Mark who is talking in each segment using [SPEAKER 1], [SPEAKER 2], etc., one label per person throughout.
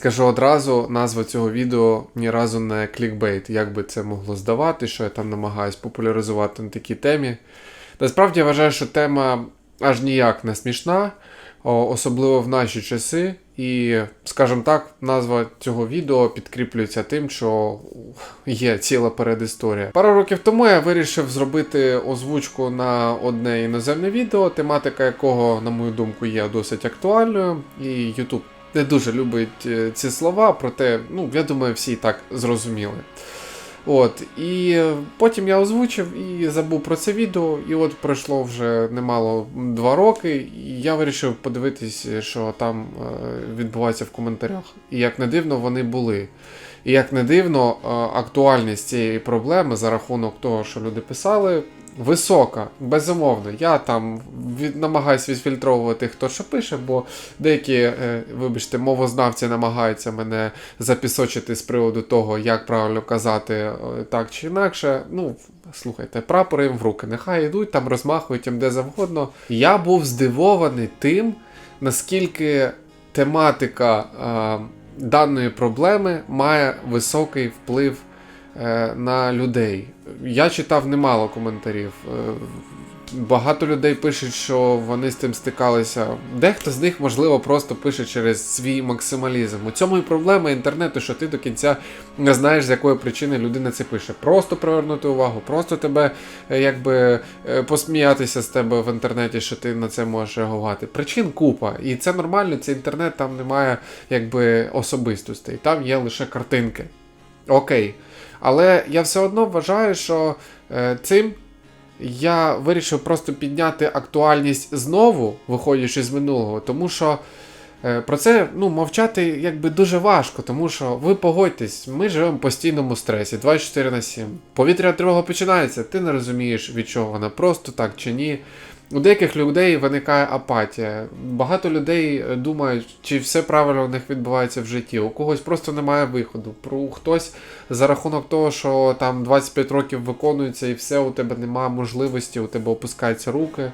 [SPEAKER 1] скажу одразу, назва цього відео ні разу не клікбейт. Як би це могло здавати, що я там намагаюсь популяризувати на такій темі. Насправді я вважаю, що тема аж ніяк не смішна, особливо в наші часи. І, скажімо так, назва цього відео підкріплюється тим, що є ціла передісторія. Пару років тому я вирішив зробити озвучку на одне іноземне відео, тематика якого, на мою думку, є досить актуальною. І YouTube не дуже любить е, ці слова, проте, ну, я думаю, всі і так зрозуміли. От, і потім я озвучив і забув про це відео, і от пройшло вже немало два роки, і я вирішив подивитись, що там е, відбувається в коментарях. І як не дивно, вони були. І як не дивно, е, актуальність цієї проблеми за рахунок того, що люди писали, висока, безумовно. Я там від, намагаюсь відфільтровувати, хто що пише, бо деякі, е, вибачте, мовознавці намагаються мене запісочити з приводу того, як правильно казати е, так чи інакше. Ну, слухайте, прапори їм в руки, нехай йдуть, там розмахують їм де завгодно. Я був здивований тим, наскільки тематика е, даної проблеми має високий вплив е, на людей. Я читав немало коментарів. Е, Багато людей пишуть, що вони з цим стикалися. Дехто з них, можливо, просто пише через свій максималізм. У цьому і проблема інтернету, що ти до кінця не знаєш, з якої причини людина це пише. Просто привернути увагу, просто тебе е, якби е, посміятися з тебе в інтернеті, що ти на це можеш реагувати. Причин купа. І це нормально, це інтернет, там немає якби особистостей, там є лише картинки. Окей. Але я все одно вважаю, що е, цим я вирішив просто підняти актуальність знову, виходячи з минулого, тому що е, про це ну, мовчати якби дуже важко, тому що ви погодьтесь, ми живемо в постійному стресі 24 на 7. Повітряна тривога починається, ти не розумієш, від чого вона просто так чи ні. У деяких людей виникає апатія. Багато людей е, думають, чи все правильно у них відбувається в житті. У когось просто немає виходу. Про хтось за рахунок того, що там 25 років виконується і все, у тебе немає можливості, у тебе опускаються руки.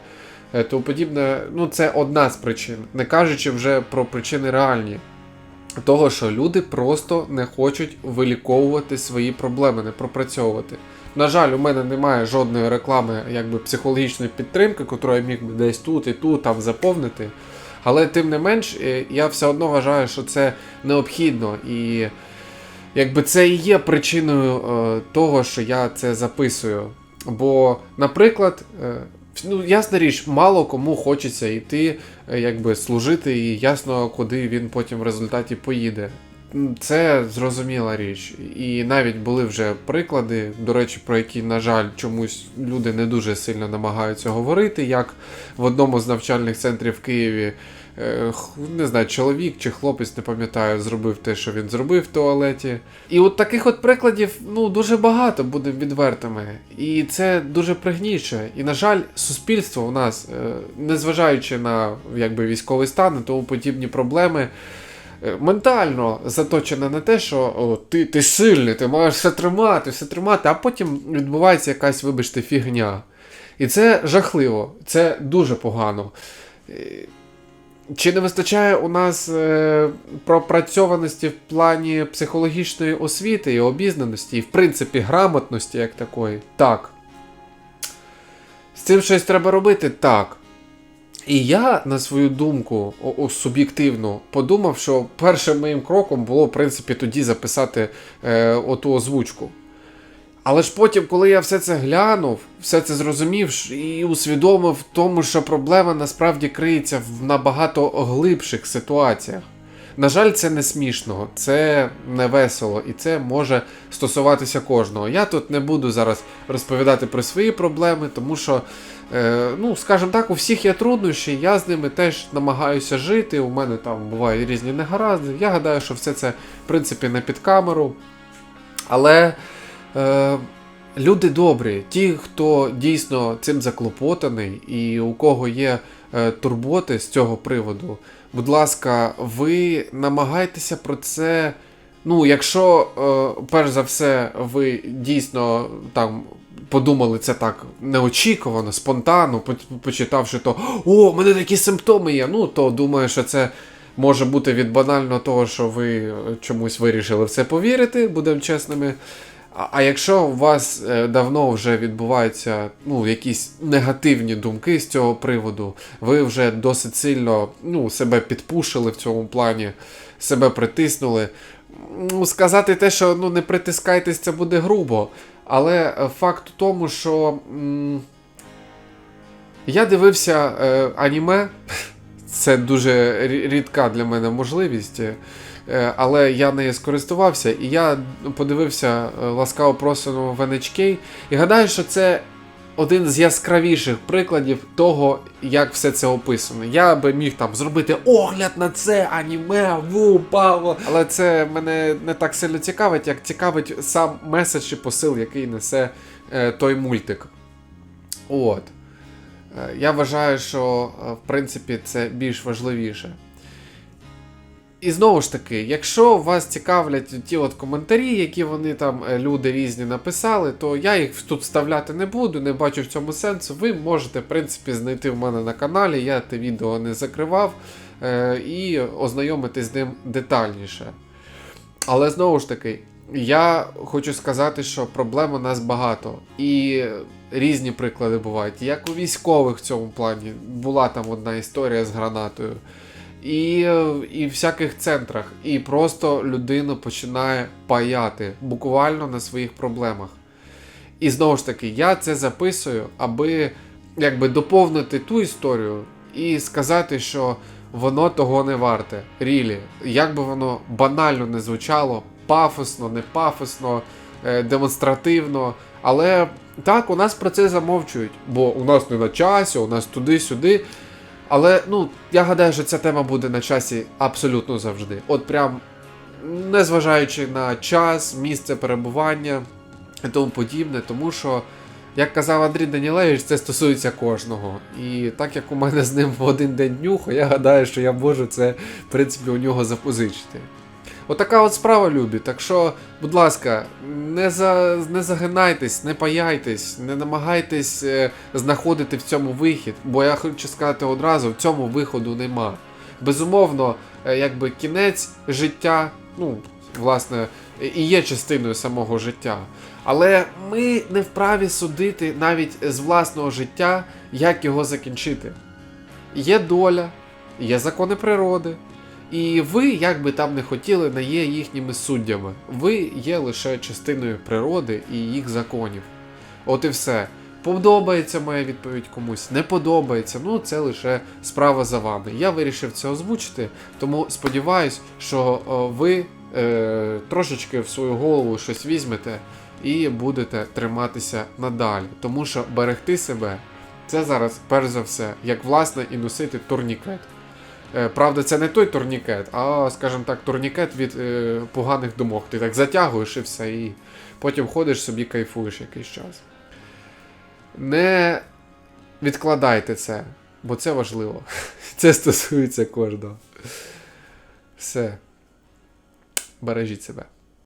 [SPEAKER 1] е, Тому подібне, ну це одна з причин, не кажучи вже про причини реальні. Того, що люди просто не хочуть виліковувати свої проблеми, не пропрацьовувати. На жаль, у мене немає жодної реклами якби психологічної підтримки, яку я міг би десь тут і тут там заповнити. Але тим не менш, е, я все одно вважаю, що це необхідно. І якби це і є причиною е, того, що я це записую. Бо, наприклад, е, ну, ясна річ, мало кому хочеться йти, якби служити, і ясно, куди він потім в результаті поїде. Це зрозуміла річ. І навіть були вже приклади, до речі, про які, на жаль, чомусь люди не дуже сильно намагаються говорити, як в одному з навчальних центрів в Києві. е, Не знаю, чоловік чи хлопець, не пам'ятаю, зробив те, що він зробив в туалеті. І от таких от прикладів ну, дуже багато буде відвертими. І це дуже пригніше. І, на жаль, суспільство у нас, е, незважаючи на якби, військовий стан і тому подібні проблеми, ментально заточене на те, що о, ти, ти сильний, ти маєш все тримати, все тримати, а потім відбувається якась, вибачте, фігня. І це жахливо, це дуже погано. Е, Чи не вистачає у нас е, пропрацьованості в плані психологічної освіти і обізнаності, і, в принципі, грамотності як такої? Так. З цим щось треба робити? Так. І я, на свою думку, суб'єктивно, подумав, що першим моїм кроком було, в принципі, тоді записати е, оту озвучку. Але ж потім, коли я все це глянув, все це зрозумів і усвідомив тому, що проблема насправді криється в набагато глибших ситуаціях. На жаль, це не смішно, це не весело, і це може стосуватися кожного. Я тут не буду зараз розповідати про свої проблеми, тому що, е, ну, скажімо так, у всіх є труднощі, я з ними теж намагаюся жити. У мене там бувають різні негаразди. Я гадаю, що все це, в принципі, не під камеру. Але е, люди добрі, ті, хто дійсно цим заклопотаний, і у кого є турботи з цього приводу, будь ласка, ви намагайтеся про це. Ну, якщо, е, перш за все, ви дійсно там подумали це так неочікувано, спонтанно, почитавши то, о, у мене такі симптоми є. Ну, то думаю, що це може бути від банального того, що ви е, чомусь вирішили в це повірити, будемо чесними. А, якщо у вас е, давно вже відбуваються ну, якісь негативні думки з цього приводу, ви вже досить сильно ну, себе підпушили в цьому плані, себе притиснули. Ну, сказати те, що ну, не притискайтесь, це буде грубо. Але е, факт у тому, що м, я дивився е, аніме. Це дуже рідка для мене можливість, але я нею скористувався, і я подивився е, ласкаво просимо в NHK, і гадаю, що це один з яскравіших прикладів того, як все це описано. Я би міг там зробити огляд на це аніме, ву, паво. Але це мене не так сильно цікавить, як цікавить сам меседж і посил, який несе е, той мультик. От. Е, Я вважаю, що е, в принципі це більш важливіше. І знову ж таки, якщо вас цікавлять ті от коментарі, які вони там е, люди різні написали, то я їх тут вставляти не буду, не бачу в цьому сенсу. Ви можете, в принципі, знайти в мене на каналі, я те відео не закривав, е, і ознайомитись з ним детальніше. Але знову ж таки, я хочу сказати, що проблем у нас багато. І різні приклади бувають. Як у військових в цьому плані була там одна історія з гранатою. І, е, і в всяких центрах. І просто людина починає паяти буквально на своїх проблемах. І знову ж таки, я це записую, аби якби доповнити ту історію і сказати, що воно того не варте. Рілі, як би воно банально не звучало, пафосно, не пафосно, е, демонстративно. Але так, у нас про це замовчують, бо у нас не на часі, у нас туди-сюди. Але ну, я гадаю, що ця тема буде на часі абсолютно завжди. От прям незважаючи на час, місце перебування і тому подібне, тому що, як казав Андрій Данілевич, це стосується кожного. І так як у мене з ним в один день нюху, я гадаю, що я можу це, в принципі, у нього запозичити. Отака от справа, любі. Так що, будь ласка, не, за, не загинайтесь, не паяйтесь, не намагайтесь е, знаходити в цьому вихід, бо я хочу сказати одразу, в цьому виходу нема. Безумовно, е, якби кінець життя, ну, власне, і є частиною самого життя. Але ми не вправі судити навіть з власного життя, як його закінчити. Є доля, є закони природи. І ви, як би там не хотіли, не є їхніми суддями. Ви є лише частиною природи і їх законів. От і все. Подобається моя відповідь комусь, не подобається, ну це лише справа за вами. Я вирішив це озвучити, тому сподіваюсь, що ви е, трошечки в свою голову щось візьмете і будете триматися надалі. Тому що берегти себе це зараз, перш за все, як власне і носити турнікет. Е, Правда, це не той турнікет, а, скажімо так, турнікет від е, поганих думок. Ти так затягуєш і все, і потім ходиш собі кайфуєш якийсь час. Не відкладайте це, бо це важливо. Це стосується кожного. Все. Бережіть себе.